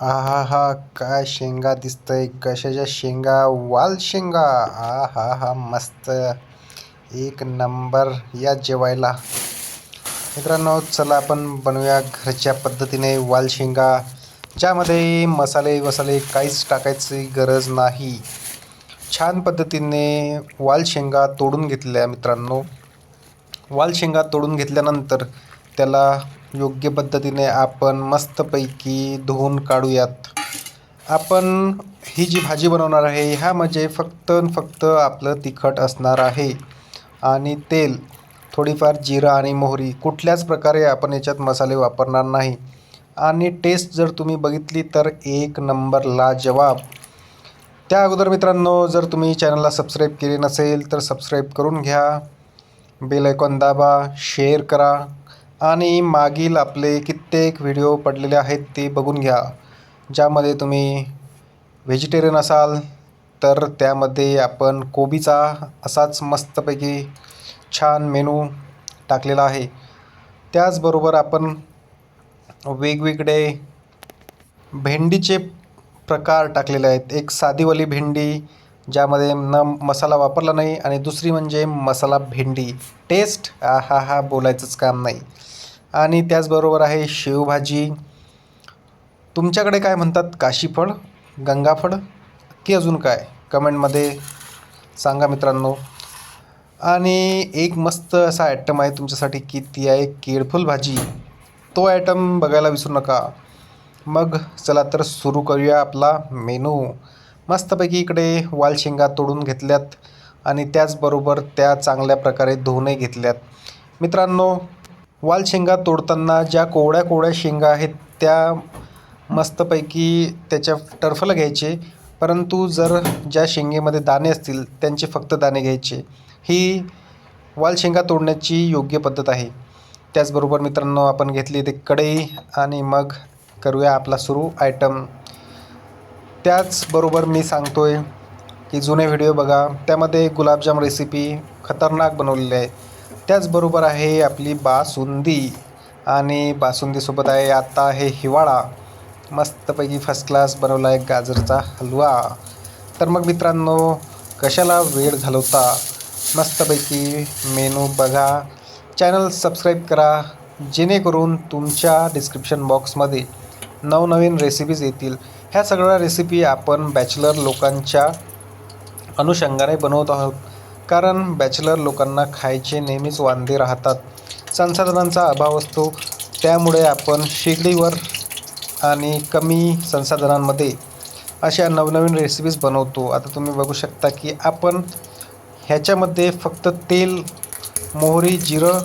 आहा हा काय शेंगा दिसतंय? कशाच्या शेंगा? वाल शेंगा. आ हा हा मस्त. एक नंबर या जेवायला. मित्रांनो चला आपण बनवूया घरच्या पद्धतीने वाल शेंगा. ज्यामध्ये मसाले वसाले काहीच टाकायची गरज नाही. छान पद्धतीने वाल शेंगा तोडून घेतल्या मित्रांनो. वाल शेंगा तोडून घेतल्यानंतर त्याला योग्य पद्धतीने आपण मस्तपैकी धुवून काढूयात. आपण ही जी भाजी बनवणार आहे ह्या म्हणजे फक्त फक्त आपलं तिखट असणार आहे. आणि तेल थोडीफार जिरं आणि मोहरी कुठल्याच प्रकारे आपण याच्यात मसाले वापरणार नाही. आणि टेस्ट जर तुम्ही बघितली तर एक नंबर लाजवाब. त्या अगोदर मित्रांनो जर तुम्ही चॅनलला सबस्क्राईब केले नसेल तर सबस्क्राईब करून घ्या. बेल आयकॉन दाबा शेअर करा. आणि मागील आपले कित्येक व्हिडिओ पडलेले आहेत ते बघून घ्या. ज्यामध्ये तुम्ही व्हेजिटेरियन असाल तर त्यामध्ये आपण कोबीचा असाच मस्तपैकी छान मेनू टाकलेला आहे. त्याचबरोबर आपण वेगवेगळे भेंडीचे प्रकार टाकलेले आहेत. एक साधीवाली भेंडी ज्यामध्ये न मसाला वापरला नाही आणि दुसरी म्हणजे मसाला भेंडी. टेस्ट? हा हा हा बोलायचंच काम नाही. आणि त्याचबरोबर आहे शेवभाजी. तुमच्याकडे काय म्हणतात? काशीफळ गंगाफळ की अजून काय? कमेंटमध्ये सांगा मित्रांनो. आणि एक मस्त असा आयटम आहे तुमच्यासाठी की ती आहे केळफुल भाजी. तो आयटम बघायला विसरू नका. मग चला तर सुरू करूया आपला मेनू मस्तपैकी इकडे वालशेंगा तोडून घेतल्यात आणि त्याचबरोबर त्या चांगल्या प्रकारे धुवूनही घेतल्यात. मित्रांनो वाल शेंगा तोडताना ज्या कोवड्या कोवड्या शेंगा आहेत त्या मस्तपैकी त्याच्या टर्फला घ्यायचे. परंतु जर ज्या शेंगेमध्ये दाणे असतील त्यांचे फक्त दाणे घ्यायचे. ही वाल शेंगा तोडण्याची योग्य पद्धत आहे. त्याचबरोबर मित्रांनो आपण घेतली ते कढई आणि मग करूया आपला सुरू आयटम त्याचबरोबर मी सांगतो आहे की जुने व्हिडिओ बघा. त्यामध्ये गुलाबजाम रेसिपी खतरनाक बनवलेली आहे. त्याचबरोबर आहे आपली बासुंदी. आणि बासुंदीसोबत आहे आत्ता आहे हिवाळा. मस्तपैकी फर्स्ट क्लास बनवला आहे गाजरचा हलवा. तर मग मित्रांनो कशाला वेळ घालवता? मस्तपैकी मेनू बघा. चॅनल सबस्क्राईब करा. जेणेकरून तुमच्या डिस्क्रिप्शन बॉक्समध्ये नवनवीन रेसिपीज येतील. ह्या सगळ्या रेसिपी आपण बॅचलर लोकांच्या अनुषंगाने बनवत आहोत. कारण बॅचलर लोकांना खायचे नेहमीच वांदे राहतात. संसाधनांचा अभाव असतो. त्यामुळे आपण शेगडीवर आणि कमी संसाधनांमध्ये अशा नवनवीन रेसिपीज बनवतो. आता तुम्ही बघू शकता की आपण ह्याच्यामध्ये फक्त तेल मोहरी जिरं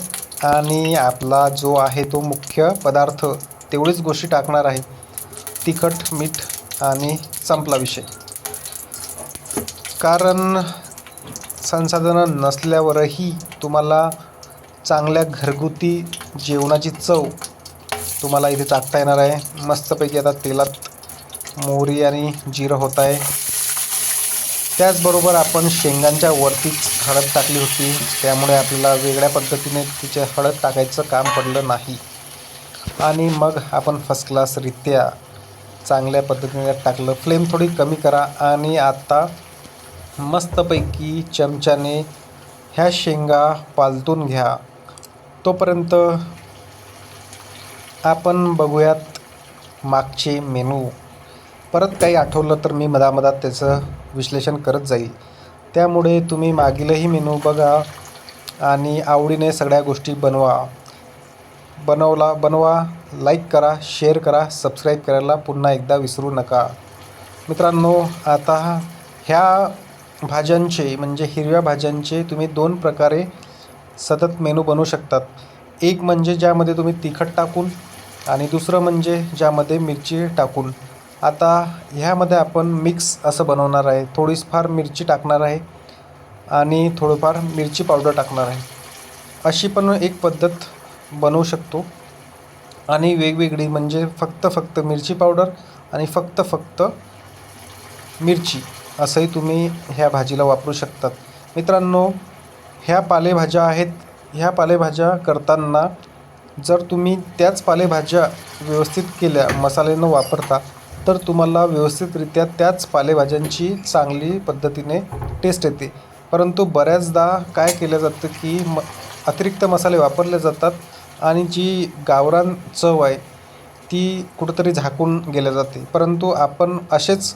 आणि आपला जो आहे तो मुख्य पदार्थ तेवढीच गोष्टी टाकणार आहे. तिखट मीठ आणि संपला विषय. कारण संसाधनं नसल्यावरही तुम्हाला चांगल्या घरगुती जेवणाची चव तुम्हाला इथे टाकता येणार आहे. मस्तपैकी आता तेलात मोहरी आणि जिरं होत आहे. त्याचबरोबर आपण शेंगांच्या वरतीच हळद टाकली होती. त्यामुळे आपल्याला वेगळ्या पद्धतीने तिचे हळद टाकायचं काम पडलं नाही. आणि मग आपण फर्स्ट क्लासरित्या चांगल्या पद्धतीने टाकलं. फ्लेम थोडी कमी करा आणि आता मस्तपैकी चमच्याने ह्या शेंगा पालतून घ्या. तोपर्यंत आपण बघूयात मागचे मेनू परत काही आठवलं तर मी मधामधात त्याचं विश्लेषण करत जाईल. त्यामुळे तुम्ही मागीलही मेनू बघा आणि आवडीने सगळ्या गोष्टी बनवा. बनवला बनवा लाईक करा शेअर करा सबस्क्राईब करायला पुन्हा एकदा विसरू नका. मित्रांनो आता ह्या भाज्यांचे म्हणजे हिरव्या भाज्यांचे तुम्ही दोन प्रकारे सतत मेनू बनवू शकतात. एक म्हणजे ज्यामध्ये तुम्ही तिखट टाकून आणि दुसरं म्हणजे ज्यामध्ये मिरची टाकून. आता ह्यामध्ये आपण मिक्स असं बनवणार आहे. थोडीफार मिरची टाकणार आहे आणि थोडंफार मिरची पावडर टाकणार आहे. अशी पण एक पद्धत बनवू शकतो. आणि वेगवेगळी म्हणजे फक्त फक्त मिरची पावडर आणि फक्त फक्त मिरची असंही तुम्ही ह्या भाजीला वापरू शकतात. मित्रांनो ह्या पालेभाज्या आहेत. ह्या पालेभाज्या करताना जर तुम्ही त्याच पालेभाज्या व्यवस्थित केल्या मसाले न वापरता तर तुम्हाला व्यवस्थितरित्या त्याच पालेभाज्यांची चांगली पद्धतीने टेस्ट येते. परंतु बऱ्याचदा काय केलं जातं की म अतिरिक्त मसाले वापरले जातात. आणि जी गावरान चव आहे ती कुठंतरी झाकून गेल्या जाते. परंतु आपण असेच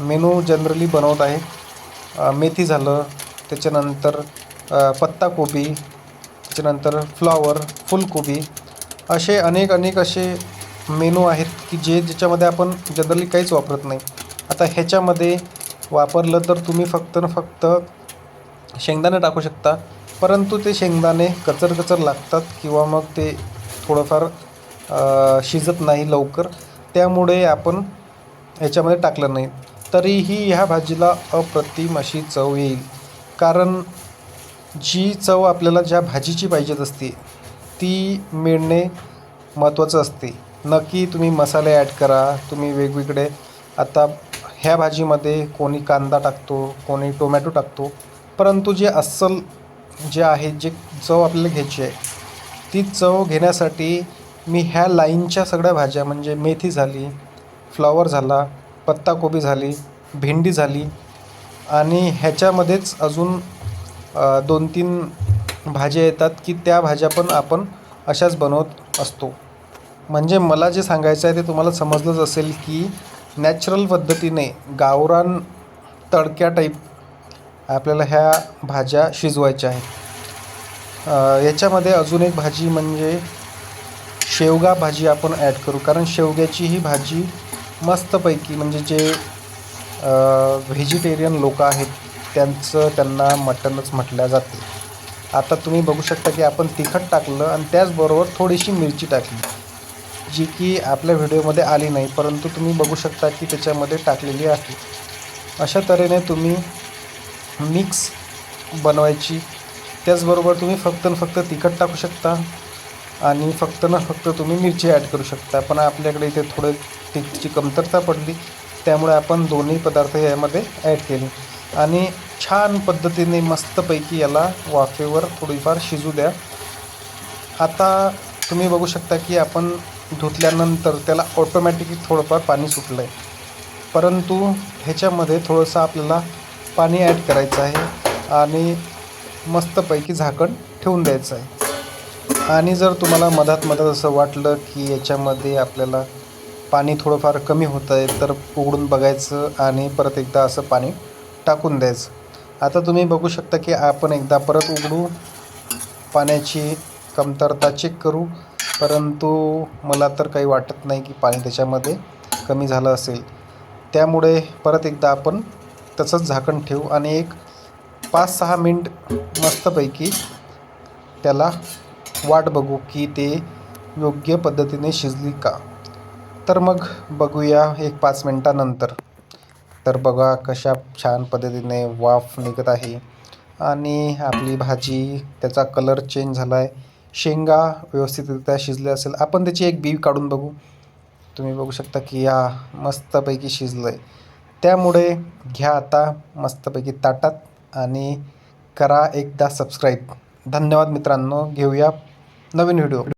मेनू जनरली बनवत आहे. मेथी झालं त्याच्यानंतर पत्ताकोबी त्याच्यानंतर फ्लॉवर फुलकोबी असे अनेक अनेक असे मेनू आहेत की जे ज्याच्यामध्ये आपण जनरली काहीच वापरत नाही. आता ह्याच्यामध्ये वापरलं तर तुम्ही फक्त न फक्त शेंगदाणे टाकू शकता. परंतु ते शेंगदाणे कचर कचर लागतात किंवा मग ते थोडंफार शिजत नाही लवकर त्यामुळे आपण ह्याच्यामध्ये टाकलं नाही. तरीही ह्या भाजीला अप्रतिम अशी चव येईल. कारण जी चव आपल्याला ज्या भाजीची पाहिजेत असते ती मिळणे महत्त्वाचं असते. नक्की तुम्ही मसाले ॲड करा तुम्ही वेगवेगळे. आता ह्या भाजीमध्ये कोणी कांदा टाकतो कोणी टोमॅटो टाकतो. परंतु जे अस्सल जे आहे जे चव आपल्याला घ्यायची आहे ती चव घेण्यासाठी मी ह्या लाईनच्या सगळ्या भाज्या म्हणजे मेथी झाली फ्लॉवर झाला पत्ताकोबी झाली भेंडी झाली आणि ह्याच्यामध्येच अजून दोन तीन भाज्या येतात की त्या भाज्या पण आपण अशाच बनवत असतो. म्हणजे मला जे सांगायचं आहे ते तुम्हाला समजलंच असेल की नॅचरल पद्धतीने गावरान तडक्या टाईप आपल्याला ह्या भाज्या शिजवायच्या आहेत. याच्यामध्ये अजून एक भाजी म्हणजे शेवगा भाजी आपण ॲड करू. कारण शेवग्याची ही भाजी मस्तपैकी म्हणजे जे व्हेजिटेरियन लोक आहेत त्यांचं त्यांना मटनच म्हटल्या जाते. आता तुम्ही बघू शकता की आपण तिखट टाकलं आणि त्याचबरोबर थोडीशी मिरची टाकली जी की आपल्या व्हिडिओमध्ये आली नाही परंतु तुम्ही बघू शकता की त्याच्यामध्ये टाकलेली आहे. अशा तऱ्हेने तुम्ही मिक्स बनवायची. त्याचबरोबर तुम्ही फक्त न फक्त तिखट टाकू शकता आणि फक्त ना फक्त तुम्ही मिरची ॲड करू शकता. पण आपल्याकडे इथे थोडं तिखटची कमतरता पडली त्यामुळे आपण दोन्ही पदार्थ यामध्ये ॲड केले. आणि छान पद्धतीने मस्तपैकी याला वाफेवर थोडीफार शिजू द्या. आता तुम्ही बघू शकता की आपण धुतल्यानंतर त्याला ऑटोमॅटिकली थोडंफार पाणी सुटलं आहे परंतु ह्याच्यामध्ये थोडंसं आपल्याला पाणी ॲड करायचं आहे आणि मस्तपैकी झाकण ठेवून द्यायचं आहे. आणि जर तुम्हाला मधात मधात असं वाटलं की याच्यामध्ये आपल्याला पाणी थोडंफार कमी होतं आहे तर उघडून बघायचं आणि परत एकदा असं पाणी टाकून द्यायचं. आता तुम्ही बघू शकता की आपण एकदा परत उघडू पाण्याची कमतरता चेक करू. परंतु मला तर काही वाटत नाही की पाणी त्याच्यामध्ये कमी झालं असेल. त्यामुळे परत एकदा आपण तसंच झाकण ठेवू आणि एक पाच सहा मिनिट मस्तपैकी त्याला वाट बघू की ते योग्य पद्धतीने शिजली का. तर मग बघूया एक पाच मिनटानंतर. तर बघा कशा छान पद्धतीने वाफ निघत आहे. आणि आपली भाजी त्याचा कलर चेंज झाला आहे शेंगा व्यवस्थितरित्या शिजल्या असेल. आपण त्याची एक बी काढून बघू. तुम्ही बघू शकता की या मस्तपैकी शिजलं आहे त्यामुळे घ्या आता मस्तपैकी ताटात आणि करा एकदा सबस्क्राईब धन्यवाद मित्रांनो. घेऊया नवीन व्हिडिओ